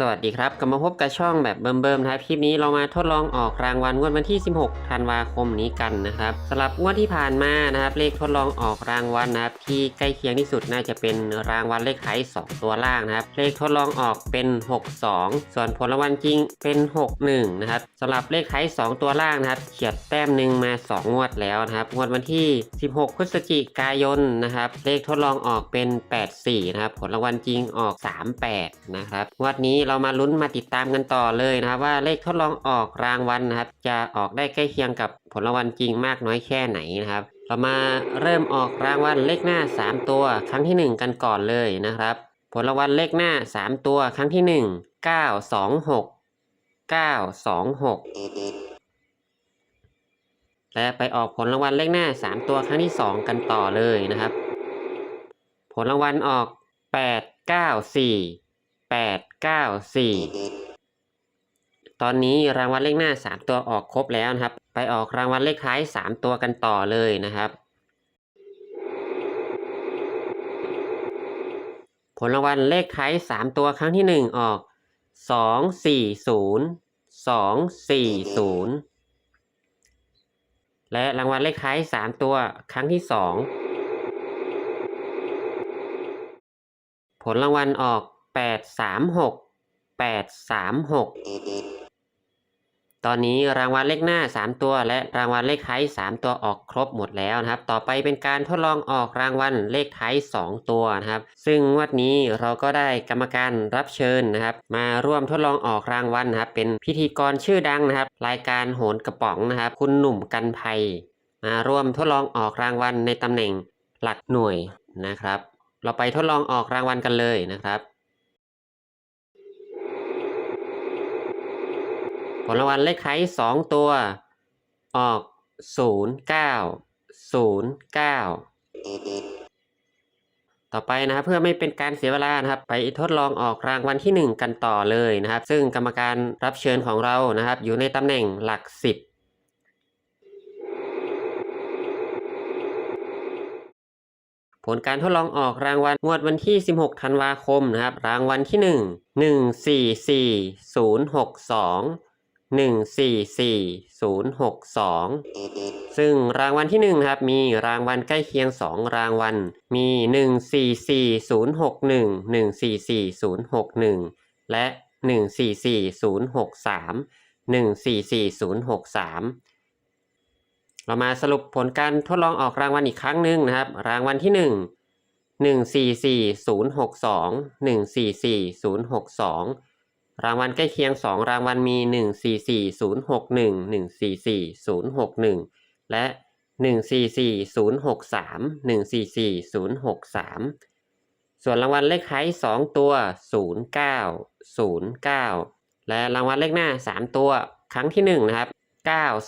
สวัสดีครับกลับมาพบกับช่องแบบเบิ่มๆนะครับคลิปนี้เรามาทดลองออกรางวัลงวดวันที่ 16 ธันวาคมนี้กันนะครับสำหรับงวดที่ผ่านมานะครับ เลขทดลองออกรางวัลนะครับ ที่ใกล้เคียงที่สุดน่าจะเป็นรางวัลเลขท้าย2ตัวล่างนะครับ เลขทดลองออกเป็น 62 ส่วนผลรางวัลจริงเป็น 61 นะครับสำหรับเลขท้าย2ตัวล่างนะครับเฉียดแต้มหนึ่งมา 2 งวดแล้วนะครับงวดวันที่ 16 พฤศจิกายนนะครับ เลขทดลองออกเป็น 84 นะครับ ผลรางวัลจริงออก 38 นะครับงวดนี้เรามาลุ้นมาติดตามกันต่อเลยนะครับ ว่าเลขทดลองออกรางวัลนะครับ จะออกได้ใกล้เคียงกับผลรางวัลจริงมากน้อยแค่ไหนนะครับ เรามาเริ่มออกรางวัลเลขหน้า 3 ตัว ครั้งที่ 1 กันก่อนเลยนะครับ ผลรางวัลเลขหน้า 3 ตัวครั้งที่ 1 926 926 และไปออกผลรางวัลเลขหน้า 3 ตัวครั้งที่ 2 กันต่อเลยนะครับ ผลรางวัลออก 8 9 4 8 9 4ตอนนี้รางวัลเลขหน้า3ตัวออกครบแล้วนะครับ ไปออกรางวัลเลขท้าย3ตัวกันต่อเลยนะครับ ผลรางวัลเลขท้าย3ตัวครั้งที่1ออก2 4 0 2 4 0และรางวัลเลขท้าย3ตัวครั้งที่2ผลรางวัลออก 8 3 6 8 3 6ตอนนี้รางวัลเลขหน้า 3 ตัว และรางวัลเลขท้าย3ตัวออกครบหมดแล้วนะครับ ต่อไปเป็นการทดลองออกรางวัลเลขท้าย 2 ตัวนะครับ ซึ่งวดนี้เราก็ได้กรรมการรับเชิญนะครับ มาร่วมทดลองออกรางวัลนะครับ เป็นพิธีกรชื่อดังนะครับ รายการโหนกระป๋องนะครับ คุณหนุ่มกันภัย มาร่วมทดลองออกรางวัลในตำแหน่งหลักหน่วยนะครับ เราไปทดลองออกรางวัลกันเลยนะครับ ผลรางวัลเลขท้าย2ตัว ออก0 9 0 9ต่อไปนะครับเพื่อไม่เป็นการเสียเวลานะครับ ไปทดลองออกรางวัลที่ 1 กันต่อเลยนะครับ ซึ่งกรรมการรับเชิญของเรานะครับ อยู่ในตำแหน่งหลัก 10ผลการทดลองออกรางวัลงวดวันที่ 16 ธันวาคมนะครับ รางวัลที่ 1 1 4 4 0 6 2 144062 ซึ่งรางวัลที่1นะครับมีรางวัลใกล้เคียง 2 รางวัล มี 144061 144061 และ 144063 144063 เรามาสรุปผลการทดลองออกรางวัลอีกครั้งหนึ่งนะครับ รางวัลที่ 1 144062 144062 รางวัลใกล้เคียง 2 รางวัลมี 144061 144061 และ 144063 144063 ส่วนรางวัลเลขท้าย2 ตัว 0909 และรางวัลเลขหน้า 3 ตัวครั้งที่ 1 นะครับ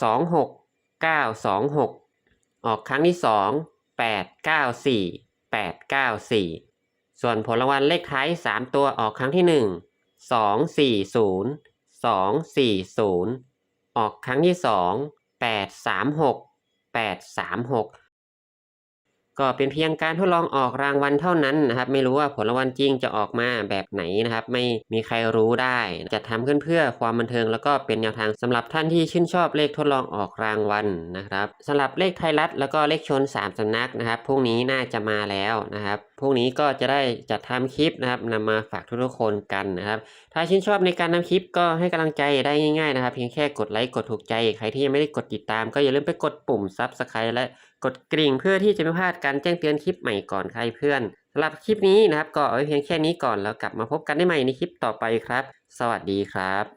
926 926 ออกครั้งที่ 2 894 894 ส่วนผลรางวัลเลขท้าย 3 ตัวออกครั้งที่ 1 สองสี่ศูนย์สองสี่ศูนย์ออกครั้งที่สองแปดสามหกแปดสามหก ก็เป็นเพียงการทดลองออกรางวัลเท่านั้นนะครับไม่รู้ว่าผลรางวัลจริงจะออกมาแบบไหนนะครับไม่มีใครรู้ได้จะทำขึ้นเพื่อความบันเทิง แล้วก็เป็นแนวทางสำหรับท่านที่ชื่นชอบเลขทดลองออกรางวัลนะครับสำหรับเลขไทยรัฐแล้วก็เลขชน 3สำนักนะครับพรุ่งนี้น่าจะมาแล้วนะครับพรุ่งนี้ก็จะได้จัดทำคลิปนะครับนำมาฝากทุกๆคนกันนะครับถ้าชื่นชอบในการทำคลิปก็ให้กำลังใจได้ง่ายๆนะครับเพียงแค่กดไลค์กดถูกใจใครที่ยังไม่ได้กดติดตาม ก็อย่าลืมไปกดปุ่ม Subscribe และ กดกริ่งเพื่อที่จะไม่พลาดการแจ้งเตือนคลิปใหม่ก่อนใครเพื่อนสำหรับคลิปนี้นะครับ ก็เอาไว้เพียงแค่นี้ก่อนแล้วกลับมาพบกันได้ใหม่ในคลิปต่อไปครับ สวัสดีครับ